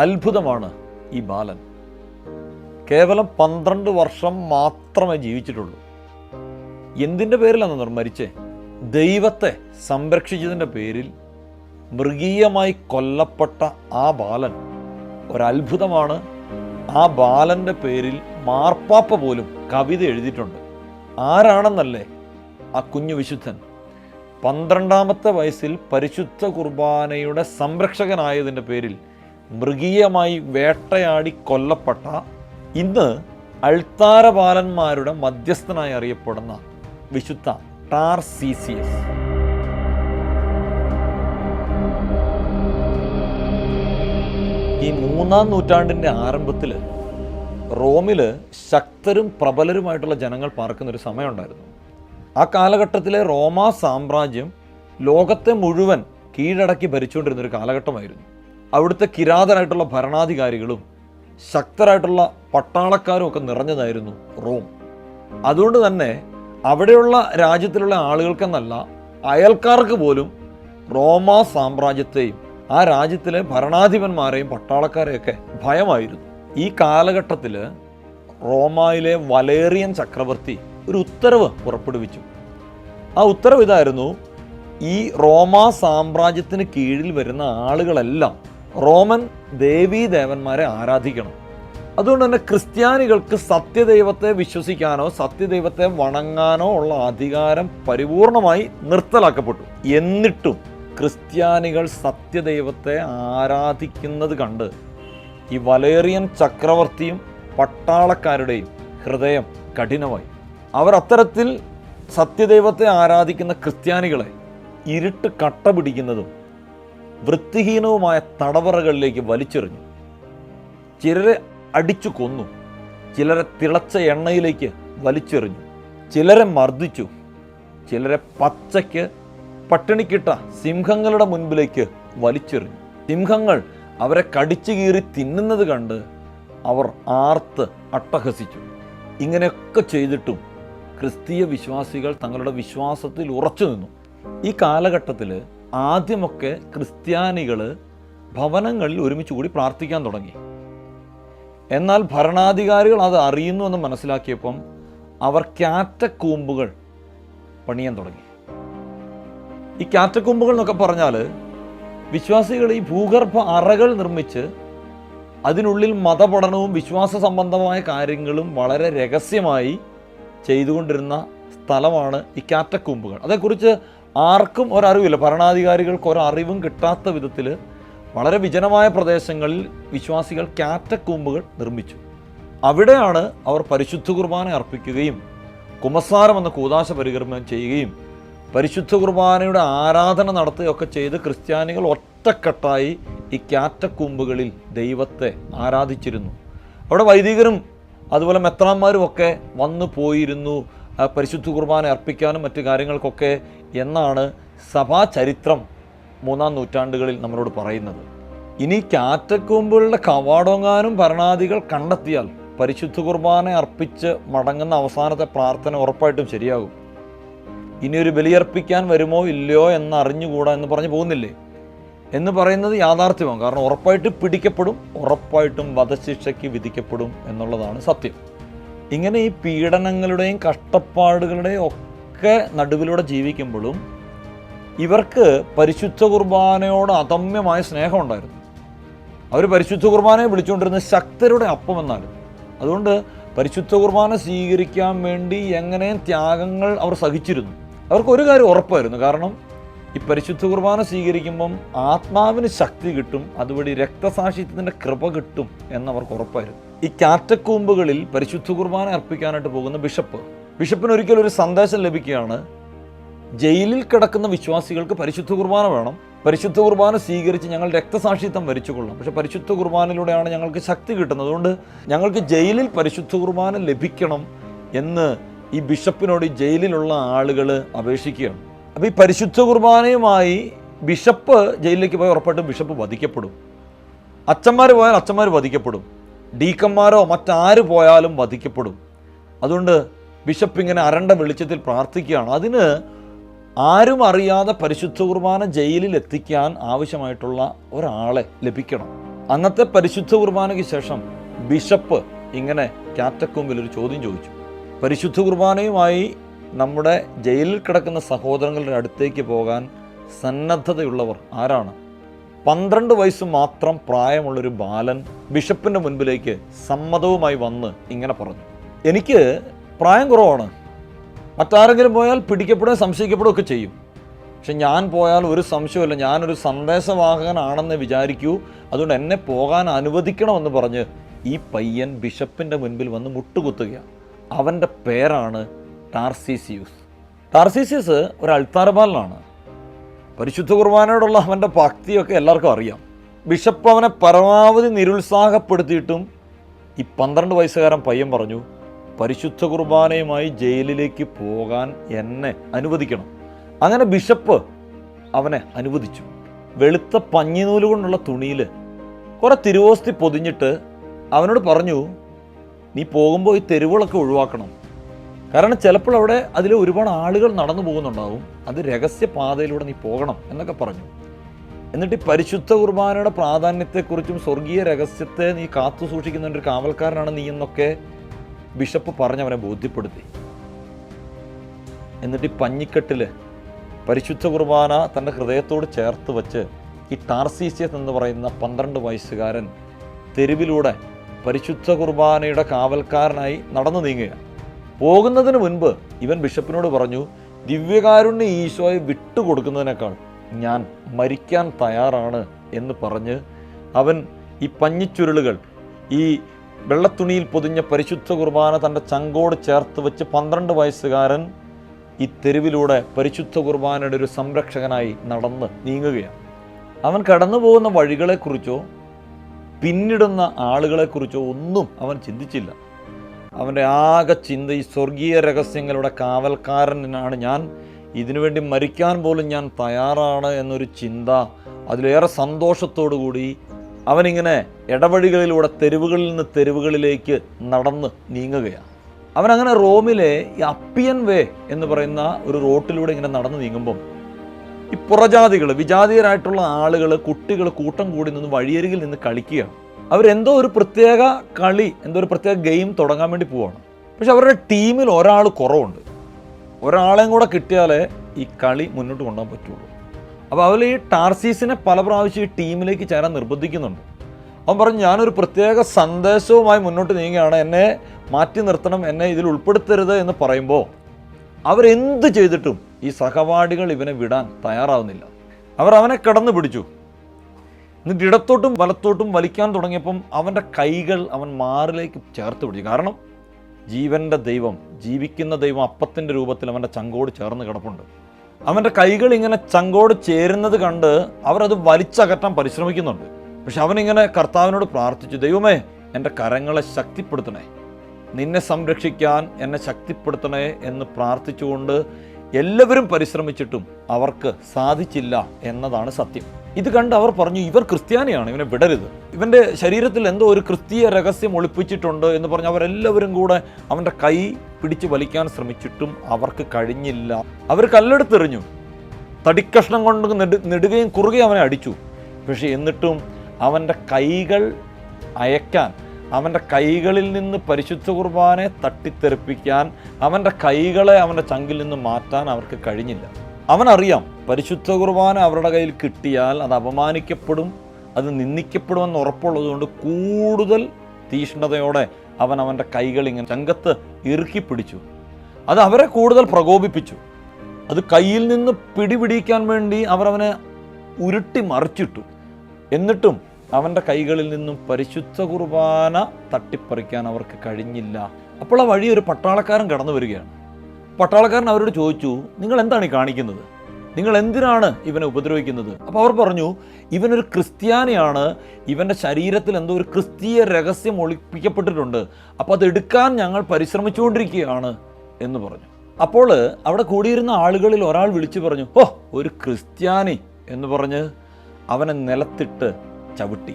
അത്ഭുതമാണ് ഈ ബാലൻ. കേവലം പന്ത്രണ്ട് വർഷം മാത്രമേ ജീവിച്ചിട്ടുള്ളൂ. എന്തിന്റെ പേരിലാണ് മരിച്ചേ? ദൈവത്തെ സംരക്ഷിച്ചതിന്റെ പേരിൽ മൃഗീയമായി കൊല്ലപ്പെട്ട ആ ബാലൻ ഒരത്ഭുതമാണ്. ആ ബാലന്റെ പേരിൽ മാർപ്പാപ്പ പോലും കവിത എഴുതിയിട്ടുണ്ട്. ആരാണെന്നല്ലേ ആ കുഞ്ഞു വിശുദ്ധൻ? പന്ത്രണ്ടാമത്തെ വയസ്സിൽ പരിശുദ്ധ കുർബാനയുടെ സംരക്ഷകനായതിന്റെ പേരിൽ മൃഗീയമായി വേട്ടയാടി കൊല്ലപ്പെട്ട ഇന്ന് അൾത്താരപാലന്മാരുടെ മധ്യസ്ഥനായി അറിയപ്പെടുന്ന വിശുദ്ധ ടാർ സി സി എസ് ഈ മൂന്നാം നൂറ്റാണ്ടിന്റെ ആരംഭത്തിൽ റോമിൽ ശക്തരും പ്രബലരുമായിട്ടുള്ള ജനങ്ങൾ പാർക്കുന്ന ഒരു സമയമുണ്ടായിരുന്നു. ആ കാലഘട്ടത്തിലെ റോമാ സാമ്രാജ്യം ലോകത്തെ മുഴുവൻ കീഴടക്കി ഭരിച്ചുകൊണ്ടിരുന്ന ഒരു കാലഘട്ടമായിരുന്നു. അവിടുത്തെ കിരാതനായിട്ടുള്ള ഭരണാധികാരികളും ശക്തരായിട്ടുള്ള പട്ടാളക്കാരും ഒക്കെ നിറഞ്ഞതായിരുന്നു റോം. അതുകൊണ്ട് തന്നെ അവിടെയുള്ള രാജ്യത്തിലുള്ള ആളുകൾക്കെന്നല്ല അയൽക്കാർക്ക് പോലും റോമാ സാമ്രാജ്യത്തെയും ആ രാജ്യത്തിലെ ഭരണാധിപന്മാരെയും പട്ടാളക്കാരെയൊക്കെ ഭയമായിരുന്നു. ഈ കാലഘട്ടത്തിൽ റോമയിലെ വലേറിയൻ ചക്രവർത്തി ഒരു ഉത്തരവ് പുറപ്പെടുവിച്ചു. ആ ഉത്തരവ് ഇതായിരുന്നു ഈ റോമാ സാമ്രാജ്യത്തിന് കീഴിൽ വരുന്ന ആളുകളെല്ലാം റോമൻ ദേവീദേവന്മാരെ ആരാധിക്കണം. അതുകൊണ്ട് തന്നെ ക്രിസ്ത്യാനികൾക്ക് സത്യദൈവത്തെ വിശ്വസിക്കാനോ സത്യദൈവത്തെ വണങ്ങാനോ ഉള്ള അധികാരം പരിപൂർണമായി നിർത്തലാക്കപ്പെട്ടു. എന്നിട്ടും ക്രിസ്ത്യാനികൾ സത്യദൈവത്തെ ആരാധിക്കുന്നത് കണ്ട് ഈ വലേറിയൻ ചക്രവർത്തിയും പട്ടാളക്കാരുടെയും ഹൃദയം കഠിനമായി. അവർ അത്തരത്തിൽ സത്യദൈവത്തെ ആരാധിക്കുന്ന ക്രിസ്ത്യാനികളെ ഇരുട്ട് കട്ട പിടിക്കുന്നതും വൃത്തിഹീനവുമായ തടവറകളിലേക്ക് വലിച്ചെറിഞ്ഞു. ചിലരെ അടിച്ചു കൊന്നു. ചിലരെ തിളച്ച എണ്ണയിലേക്ക് വലിച്ചെറിഞ്ഞു. ചിലരെ മർദ്ദിച്ചു. ചിലരെ പച്ചയ്ക്ക് പട്ടിണിക്കിട്ട സിംഹങ്ങളുടെ മുൻപിലേക്ക് വലിച്ചെറിഞ്ഞു. സിംഹങ്ങൾ അവരെ കടിച്ചു കീറി തിന്നുന്നത് കണ്ട് അവർ ആർത്ത് അട്ടഹസിച്ചു. ഇങ്ങനെയൊക്കെ ചെയ്തിട്ടും ക്രിസ്തീയ വിശ്വാസികൾ തങ്ങളുടെ വിശ്വാസത്തിൽ ഉറച്ചു നിന്നു. ഈ കാലഘട്ടത്തിൽ ആദ്യമൊക്കെ ക്രിസ്ത്യാനികൾ ഭവനങ്ങളിൽ ഒരുമിച്ച് കൂടി പ്രാർത്ഥിക്കാൻ തുടങ്ങി. എന്നാൽ ഭരണാധികാരികൾ അത് അറിയുന്നു എന്ന് മനസ്സിലാക്കിയപ്പം അവർ കാറ്റക്കൂമ്പുകൾ പണിയാൻ തുടങ്ങി. ഈ കാറ്റക്കൂമ്പുകൾ എന്നൊക്കെ പറഞ്ഞാൽ വിശ്വാസികൾ ഈ ഭൂഗർഭ അറകൾ നിർമ്മിച്ച് അതിനുള്ളിൽ മതപഠനവും വിശ്വാസ സംബന്ധമായ കാര്യങ്ങളും വളരെ രഹസ്യമായി ചെയ്തുകൊണ്ടിരുന്ന സ്ഥലമാണ് ഈ കാറ്റക്കൂമ്പുകൾ. അതേക്കുറിച്ച് ആർക്കും ഒരറിവില്ല. ഭരണാധികാരികൾക്ക് ഒരറിവും കിട്ടാത്ത വിധത്തിൽ വളരെ വിജനമായ പ്രദേശങ്ങളിൽ വിശ്വാസികൾ കാറ്റക്കൂമ്പുകൾ നിർമ്മിച്ചു. അവിടെയാണ് അവർ പരിശുദ്ധ കുർബാന അർപ്പിക്കുകയും കുമസാരം എന്ന കൂതാശ പരികർമ്മം ചെയ്യുകയും പരിശുദ്ധ കുർബാനയുടെ ആരാധന നടത്തുകയൊക്കെ ചെയ്ത് ക്രിസ്ത്യാനികൾ ഒറ്റക്കെട്ടായി ഈ കാറ്റക്കൂമ്പുകളിൽ ദൈവത്തെ ആരാധിച്ചിരുന്നു. അവിടെ വൈദികരും അതുപോലെ മെത്രാന്മാരും ഒക്കെ വന്നു പോയിരുന്നു. പരിശുദ്ധ കുർബാന അർപ്പിക്കാനും മറ്റു കാര്യങ്ങൾക്കൊക്കെ എന്നാണ് സഭാ ചരിത്രം മൂന്നാം നൂറ്റാണ്ടുകളിൽ നമ്മളോട് പറയുന്നത്. ഇനി കാറ്റക്കൂമ്പുകളുടെ കവാടങ്ങാനും ഭരണാധികൾ കണ്ടെത്തിയാൽ പരിശുദ്ധ കുർബാന അർപ്പിച്ച് മടങ്ങുന്ന അവസാനത്തെ പ്രാർത്ഥന ഉറപ്പായിട്ടും ശരിയാകും. ഇനി ഒരു ബലിയർപ്പിക്കാൻ വരുമോ ഇല്ലയോ എന്ന് അറിഞ്ഞുകൂടാ എന്ന് പറഞ്ഞു പോകുന്നില്ലേ? എന്ന് പറയുന്നത് യാഥാർത്ഥ്യമാണ്. കാരണം ഉറപ്പായിട്ട് പിടിക്കപ്പെടും ഉറപ്പായിട്ടും വധശിക്ഷയ്ക്ക് വിധിക്കപ്പെടും എന്നുള്ളതാണ് സത്യം. ഇങ്ങനെ ഈ പീഡനങ്ങളുടെയും കഷ്ടപ്പാടുകളുടെയും ഒക്കെ നടുവിലൂടെ ജീവിക്കുമ്പോഴും ഇവർക്ക് പരിശുദ്ധ കുർബാനയോട് അദമ്യമായ സ്നേഹമുണ്ടായിരുന്നു അവർ പരിശുദ്ധ കുർബാനയെ വിളിച്ചുകൊണ്ടിരുന്ന ശക്തരുടെ അപ്പം അതുകൊണ്ട് പരിശുദ്ധ കുർബാന സ്വീകരിക്കാൻ വേണ്ടി എങ്ങനെയും ത്യാഗങ്ങൾ അവർ സഹിച്ചിരുന്നു. അവർക്ക് ഒരു കാര്യം ഉറപ്പായിരുന്നു. കാരണം ഈ പരിശുദ്ധ കുർബാന സ്വീകരിക്കുമ്പം ആത്മാവിന് ശക്തി കിട്ടും അതുവഴി രക്തസാക്ഷിത്വത്തിന്റെ കൃപ കിട്ടും എന്നവർക്ക് ഉറപ്പായിരുന്നു. ഈ കാറ്റക്കൂമ്പുകളിൽ പരിശുദ്ധ കുർബാന അർപ്പിക്കാനായിട്ട് പോകുന്ന ബിഷപ്പ് ബിഷപ്പിന് ഒരിക്കലും ഒരു സന്ദേശം ലഭിക്കുകയാണ് ജയിലിൽ കിടക്കുന്ന വിശ്വാസികൾക്ക് പരിശുദ്ധ കുർബാന വേണം. പരിശുദ്ധ കുർബാന സ്വീകരിച്ച് ഞങ്ങൾ രക്തസാക്ഷിത്വം വരിച്ചുകൊള്ളാം. പക്ഷെ പരിശുദ്ധ കുർബാനയിലൂടെയാണ് ഞങ്ങൾക്ക് ശക്തി കിട്ടുന്നത്. അതുകൊണ്ട് ഞങ്ങൾക്ക് ജയിലിൽ പരിശുദ്ധ കുർബാന ലഭിക്കണം എന്ന് ഈ ബിഷപ്പിനോട് ജയിലിലുള്ള ആളുകൾ അപേക്ഷിക്കുകയാണ്. അപ്പോൾ ഈ പരിശുദ്ധ കുർബാനയുമായി ബിഷപ്പ് ജയിലിലേക്ക് പോയി ഉറപ്പായിട്ടും ബിഷപ്പ് വധിക്കപ്പെടും. അച്ഛന്മാർ പോയാൽ അച്ഛന്മാർ വധിക്കപ്പെടും. ഡീക്കന്മാരോ മറ്റാര് പോയാലും വധിക്കപ്പെടും. അതുകൊണ്ട് ബിഷപ്പ് ഇങ്ങനെ അരണ്ട വെളിച്ചത്തിൽ പ്രാർത്ഥിക്കുകയാണ്. അതിന് ആരും അറിയാതെ പരിശുദ്ധ കുർബാന ജയിലിൽ എത്തിക്കാൻ ആവശ്യമായിട്ടുള്ള ഒരാളെ ലഭിക്കണം. അന്നത്തെ പരിശുദ്ധ കുർബാനയ്ക്ക് ശേഷം ബിഷപ്പ് ഇങ്ങനെ ക്യാറ്റക്കൊമ്പിൽ ഒരു ചോദ്യം ചോദിച്ചു. പരിശുദ്ധ കുർബാനയുമായി നമ്മുടെ ജയിലിൽ കിടക്കുന്ന സഹോദരങ്ങളുടെ അടുത്തേക്ക് പോകാൻ സന്നദ്ധതയുള്ളവർ ആരാണ്? പന്ത്രണ്ട് വയസ്സ് മാത്രം പ്രായമുള്ളൊരു ബാലൻ ബിഷപ്പിന്റെ മുൻപിലേക്ക് സമ്മതവുമായി വന്ന് ഇങ്ങനെ പറഞ്ഞു. എനിക്ക് പ്രായം കുറവാണ്. മറ്റാരെങ്കിലും പോയാൽ പിടിക്കപ്പെടുകയും സംശയിക്കപ്പെടുകയും ഒക്കെ ചെയ്യും. പക്ഷെ ഞാൻ പോയാൽ ഒരു സംശയമില്ല ഞാനൊരു സന്ദേശവാഹകനാണെന്ന് വിചാരിക്കൂ. അതുകൊണ്ട് എന്നെ പോകാൻ അനുവദിക്കണമെന്ന് പറഞ്ഞ് ഈ പയ്യൻ ബിഷപ്പിന്റെ മുൻപിൽ വന്ന് മുട്ടുകുത്തുകയാണ്. അവന്റെ പേരാണ് ടാർസീസിയൂസ്. ടാർസീസിയസ് ഒരു അൾത്താരബാലനാണ് പരിശുദ്ധ കുർബാനയോടുള്ള അവന്റെ ഭക്തിയൊക്കെ എല്ലാവർക്കും അറിയാം. ബിഷപ്പ് അവനെ പരമാവധി നിരുത്സാഹപ്പെടുത്തിയിട്ടും ഈ പന്ത്രണ്ട് വയസ്സുകാരൻ പയ്യൻ പറഞ്ഞു പരിശുദ്ധ കുർബാനയുമായി ജയിലിലേക്ക് പോകാൻ എന്നെ അനുവദിക്കണം. അങ്ങനെ ബിഷപ്പ് അവനെ അനുവദിച്ചു. വെളുത്ത പഞ്ഞിനൂൽ കൊണ്ടുള്ള തുണിയിൽ കുറെ തിരുവോസ്തി പൊതിഞ്ഞിട്ട് അവനോട് പറഞ്ഞു നീ പോകുമ്പോൾ ഈ തെരുവുകളൊക്കെ ഒഴിവാക്കണം. കാരണം ചിലപ്പോൾ അവിടെ അതിൽ ഒരുപാട് ആളുകൾ നടന്നു പോകുന്നുണ്ടാവും. അത് രഹസ്യ പാതയിലൂടെ നീ പോകണം എന്നൊക്കെ പറഞ്ഞു. എന്നിട്ട് ഈ പരിശുദ്ധ കുർബാനയുടെ പ്രാധാന്യത്തെക്കുറിച്ചും സ്വർഗീയ രഹസ്യത്തെ നീ കാത്തു സൂക്ഷിക്കുന്ന ഒരു കാവൽക്കാരനാണ് നീ എന്നൊക്കെ ബിഷപ്പ് പറഞ്ഞവനെ ബോധ്യപ്പെടുത്തി. എന്നിട്ട് ഈ പഞ്ഞിക്കെട്ടിൽ പരിശുദ്ധ കുർബാന തന്റെ ഹൃദയത്തോട് ചേർത്ത് വെച്ച് ഈ ടാർസീസിയസ് എന്ന് പറയുന്ന പന്ത്രണ്ട് വയസ്സുകാരൻ തെരുവിലൂടെ പരിശുദ്ധ കുർബാനയുടെ കാവൽക്കാരനായി നടന്നു നീങ്ങുക. പോകുന്നതിന് മുൻപ് ഇവൻ ബിഷപ്പിനോട് പറഞ്ഞു ദിവ്യകാരുണ്യ ഈശോയെ വിട്ടുകൊടുക്കുന്നതിനേക്കാൾ ഞാൻ മരിക്കാൻ തയ്യാറാണ് എന്ന് പറഞ്ഞ് അവൻ ഈ പഞ്ഞിച്ചുരുളുകൾ ഈ വെള്ളത്തുണിയിൽ പൊതിഞ്ഞ പരിശുദ്ധ കുർബാന തന്റെ ചങ്കോട് ചേർത്ത് വെച്ച് പന്ത്രണ്ട് വയസ്സുകാരൻ ഈ തെരുവിലൂടെ പരിശുദ്ധ കുർബാനയുടെ ഒരു സംരക്ഷകനായി നടന്ന് നീങ്ങുകയാണ്. അവൻ കടന്നു പോകുന്ന വഴികളെക്കുറിച്ചോ പിന്നിടുന്ന ആളുകളെക്കുറിച്ചോ ഒന്നും അവൻ ചിന്തിച്ചില്ല. അവന്റെ ആകെ ചിന്ത ഈ സ്വർഗീയ രഹസ്യങ്ങളുടെ കാവൽക്കാരനാണ് ഞാൻ. ഇതിനുവേണ്ടി മരിക്കാൻ പോലും ഞാൻ തയ്യാറാണ് എന്നൊരു ചിന്ത അതിലേറെ സന്തോഷത്തോടു കൂടി അവനിങ്ങനെ ഇടവഴികളിലൂടെ തെരുവുകളിൽ നിന്ന് തെരുവുകളിലേക്ക് നടന്ന് നീങ്ങുകയാണ്. അവനങ്ങനെ റോമിലെ ഈ അപ്പിയൻ വേ എന്ന് പറയുന്ന ഒരു റോട്ടിലൂടെ ഇങ്ങനെ നടന്ന് നീങ്ങുമ്പം ഈ പുറജാതികൾ വിജാതീയരായിട്ടുള്ള ആളുകൾ കുട്ടികൾ കൂട്ടം കൂടി നിന്ന് വഴിയരികിൽ നിന്ന് കളിക്കുകയാണ്. അവരെന്തോ ഒരു പ്രത്യേക കളി എന്തോ ഒരു പ്രത്യേക ഗെയിം തുടങ്ങാൻ വേണ്ടി പോവാണ്. പക്ഷെ അവരുടെ ടീമിൽ ഒരാൾ കുറവുണ്ട്. ഒരാളെയും കൂടെ കിട്ടിയാലേ ഈ കളി മുന്നോട്ട് കൊണ്ടുപോകാൻ പറ്റുള്ളൂ. അപ്പോൾ അവർ ഈ ടാർസീസിനെ പല പ്രാവശ്യം ഈ ടീമിലേക്ക് ചേരാൻ നിർബന്ധിക്കുന്നുണ്ട്. അവൻ പറഞ്ഞു ഞാനൊരു പ്രത്യേക സന്ദേശവുമായി മുന്നോട്ട് നീങ്ങുകയാണ്. എന്നെ മാറ്റി നിർത്തണം. എന്നെ ഇതിൽ ഉൾപ്പെടുത്തരുത് എന്ന് പറയുമ്പോൾ അവരെന്ത് ചെയ്തിട്ടും ഈ സഹപാഠികൾ ഇവനെ വിടാൻ തയ്യാറാവുന്നില്ല. അവർ അവനെ കടന്നു പിടിച്ചു. എന്നിട്ട് ഇടത്തോട്ടും വലത്തോട്ടും വലിക്കാൻ തുടങ്ങിയപ്പം അവന്റെ കൈകൾ അവൻ മാറിലേക്ക് ചേർത്ത് പിടിച്ചു. കാരണം ജീവന്റെ ദൈവം ജീവിക്കുന്ന ദൈവം അപ്പത്തിന്റെ രൂപത്തിൽ അവന്റെ ചങ്കോട് ചേർന്ന് കിടപ്പുണ്ട്. അവന്റെ കൈകൾ ഇങ്ങനെ ചങ്കോട് ചേരുന്നത് കണ്ട് അവരത് വലിച്ചകറ്റാൻ പരിശ്രമിക്കുന്നുണ്ട്. പക്ഷെ അവനിങ്ങനെ കർത്താവിനോട് പ്രാർത്ഥിച്ചു ദൈവമേ എന്റെ കരങ്ങളെ ശക്തിപ്പെടുത്തണേ. നിന്നെ സംരക്ഷിക്കാൻ എന്നെ ശക്തിപ്പെടുത്തണേ എന്ന് പ്രാർത്ഥിച്ചുകൊണ്ട് എല്ലാവരും പരിശ്രമിച്ചിട്ടും അവർക്ക് സാധിച്ചില്ല എന്നതാണ് സത്യം. ഇത് കണ്ട് അവർ പറഞ്ഞു ഇവർ ക്രിസ്ത്യാനിയാണ് ഇവനെ വിടരുത്. ഇവന്റെ ശരീരത്തിൽ എന്തോ ഒരു ക്രിസ്തീയ രഹസ്യം ഒളിപ്പിച്ചിട്ടുണ്ട് എന്ന് പറഞ്ഞ് അവരെല്ലാവരും കൂടെ അവന്റെ കൈ പിടിച്ച് വലിക്കാൻ ശ്രമിച്ചിട്ടും അവർക്ക് കഴിഞ്ഞില്ല. അവർ കല്ലെടുത്തെറിഞ്ഞു. തടിക്കഷ്ണം കൊണ്ട് നെടു നെടുകയും കുറുകയും അവനെ അടിച്ചു. പക്ഷേ എന്നിട്ടും അവന്റെ കൈകൾ അയക്കാൻ അവന്റെ കൈകളിൽ നിന്ന് പരിശുദ്ധ കുർബാനെ തട്ടിത്തെറിപ്പിക്കാൻ അവന്റെ കൈകളെ അവന്റെ ചങ്കിൽ നിന്ന് മാറ്റാൻ അവർക്ക് കഴിഞ്ഞില്ല. അവനറിയാം പരിശുദ്ധ കുർബാന അവരുടെ കയ്യിൽ കിട്ടിയാൽ അത് അപമാനിക്കപ്പെടും അത് നിന്ദിക്കപ്പെടുമെന്ന് ഉറപ്പുള്ളതുകൊണ്ട് കൂടുതൽ തീഷ്ണതയോടെ അവൻ അവന്റെ കൈകൾ ഇങ്ങനെ ചങ്കത്ത് ഇറുക്കി പിടിച്ചു. അത് അവരെ കൂടുതൽ പ്രകോപിപ്പിച്ചു. അത് കയ്യിൽ നിന്ന് പിടിപിടിക്കാൻ വേണ്ടി അവരവനെ ഉരുട്ടി മറിച്ചിട്ടു. എന്നിട്ടും അവന്റെ കൈകളിൽ നിന്നും പരിശുദ്ധ കുർബാന തട്ടിപ്പറിക്കാൻ അവർക്ക് കഴിഞ്ഞില്ല. അപ്പോൾ ആ വഴി ഒരു പട്ടാളക്കാരൻ കടന്നു വരികയാണ്. പട്ടാളക്കാരൻ അവരോട് ചോദിച്ചു നിങ്ങൾ എന്താണ് ഈ കാണിക്കുന്നത്? നിങ്ങൾ എന്തിനാണ് ഇവനെ ഉപദ്രവിക്കുന്നത്? അപ്പോൾ അവർ പറഞ്ഞു ഇവനൊരു ക്രിസ്ത്യാനിയാണ് ഇവന്റെ ശരീരത്തിൽ എന്തോ ഒരു ക്രിസ്തീയ രഹസ്യം ഒളിപ്പിക്കപ്പെട്ടിട്ടുണ്ട് അപ്പോൾ അത് എടുക്കാൻ ഞങ്ങൾ പരിശ്രമിച്ചുകൊണ്ടിരിക്കുകയാണ് എന്ന് പറഞ്ഞു. അപ്പോൾ അവിടെ കൂടിയിരുന്ന ആളുകളിൽ ഒരാൾ വിളിച്ചു പറഞ്ഞു ഓ ഒരു ക്രിസ്ത്യാനി എന്ന് പറഞ്ഞ് അവനെ നിലത്തിട്ട് ചവിട്ടി.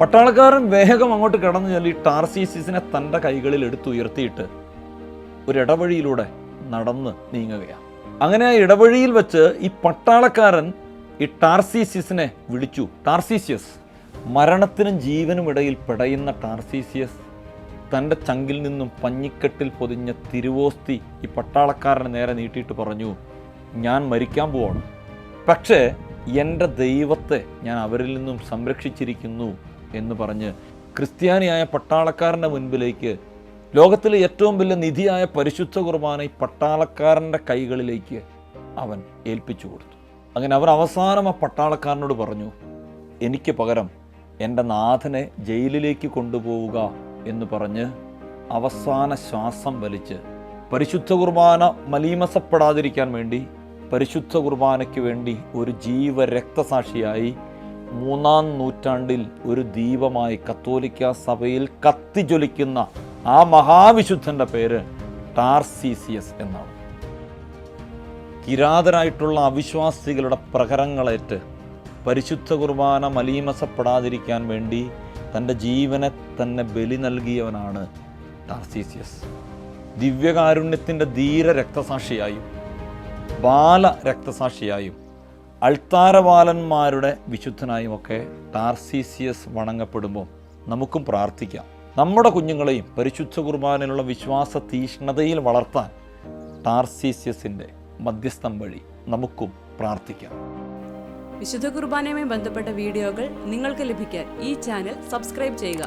പട്ടാളക്കാരൻ വേഗം അങ്ങോട്ട് കിടന്നു ചെല്ലി ടാർസീസിസിനെ തന്റെ കൈകളിൽ എടുത്തുയർത്തിയിട്ട് ഒരു ഇടവഴിയിലൂടെ നടന്ന് നീങ്ങുകയാണ്. അങ്ങനെ ഇടവഴിയിൽ വെച്ച് ഈ പട്ടാളക്കാരൻ ഈ ടാർസീസിയസിനെ വിളിച്ചു. ടാർസീസിയസ് മരണത്തിനും ജീവനും ഇടയിൽ പിടയുന്ന ടാർസീസിയസ് തന്റെ ചങ്കിൽ നിന്നും പഞ്ഞിക്കെട്ടിൽ പൊതിഞ്ഞ തിരുവോസ്തി ഈ പട്ടാളക്കാരന് നേരെ നീട്ടിയിട്ട് പറഞ്ഞു ഞാൻ മരിക്കാൻ പോവാണ്. പക്ഷേ എന്റെ ദൈവത്തെ ഞാൻ അവരിൽ നിന്നും സംരക്ഷിച്ചിരിക്കുന്നു എന്ന് പറഞ്ഞ് ക്രിസ്ത്യാനിയായ പട്ടാളക്കാരന്റെ മുൻപിലേക്ക് ലോകത്തിലെ ഏറ്റവും വലിയ നിധിയായ പരിശുദ്ധ കുർബാന ഈ പട്ടാളക്കാരന്റെ കൈകളിലേക്ക് അവൻ ഏൽപ്പിച്ചു കൊടുത്തു. അങ്ങനെ അവർ അവസാനം ആ പട്ടാളക്കാരനോട് പറഞ്ഞു എനിക്ക് പകരം എന്റെ നാഥനെ ജയിലിലേക്ക് കൊണ്ടുപോവുക എന്ന് പറഞ്ഞ് അവസാന ശ്വാസം വലിച്ച് പരിശുദ്ധ കുർബാന മലീമസപ്പെടാതിരിക്കാൻ വേണ്ടി പരിശുദ്ധ കുർബാനയ്ക്ക് വേണ്ടി ഒരു ജീവ രക്തസാക്ഷിയായി മൂന്നാം നൂറ്റാണ്ടിൽ ഒരു ദീപമായി കത്തോലിക്ക സഭയിൽ കത്തിജ്വലിക്കുന്ന ആ മഹാവിശുദ്ധന്റെ പേര് ടാർസീസിയസ് എന്നാണ്. കിരാതരായിട്ടുള്ള അവിശ്വാസികളുടെ പ്രകരങ്ങളേറ്റ് പരിശുദ്ധ കുർബാന മലീമസപ്പെടാതിരിക്കാൻ വേണ്ടി തന്റെ ജീവനെ തന്നെ ബലി നൽകിയവനാണ് ടാർസീസിയസ്. ദിവ്യകാരുണ്യത്തിന്റെ ധീര രക്തസാക്ഷിയായും ബാല രക്തസാക്ഷിയായും അൾത്താരബാലന്മാരുടെ വിശുദ്ധനായുമൊക്കെ ടാർസീസിയസ് വണങ്ങപ്പെടുമ്പോൾ നമുക്കും പ്രാർത്ഥിക്കാം. നമ്മുടെ കുഞ്ഞുങ്ങളെയും പരിശുദ്ധ കുർബാനയിലുള്ള വിശ്വാസ തീഷ്ണതയിൽ വളർത്താൻ ടാർസീസ്യസിന്റെ മധ്യസ്ഥം വഴി നമുക്കും പ്രാർത്ഥിക്കാം. വിശുദ്ധ കുർബാനയുമായി ബന്ധപ്പെട്ട വീഡിയോകൾ നിങ്ങൾക്ക് ലഭിക്കാൻ ഈ ചാനൽ സബ്സ്ക്രൈബ് ചെയ്യുക.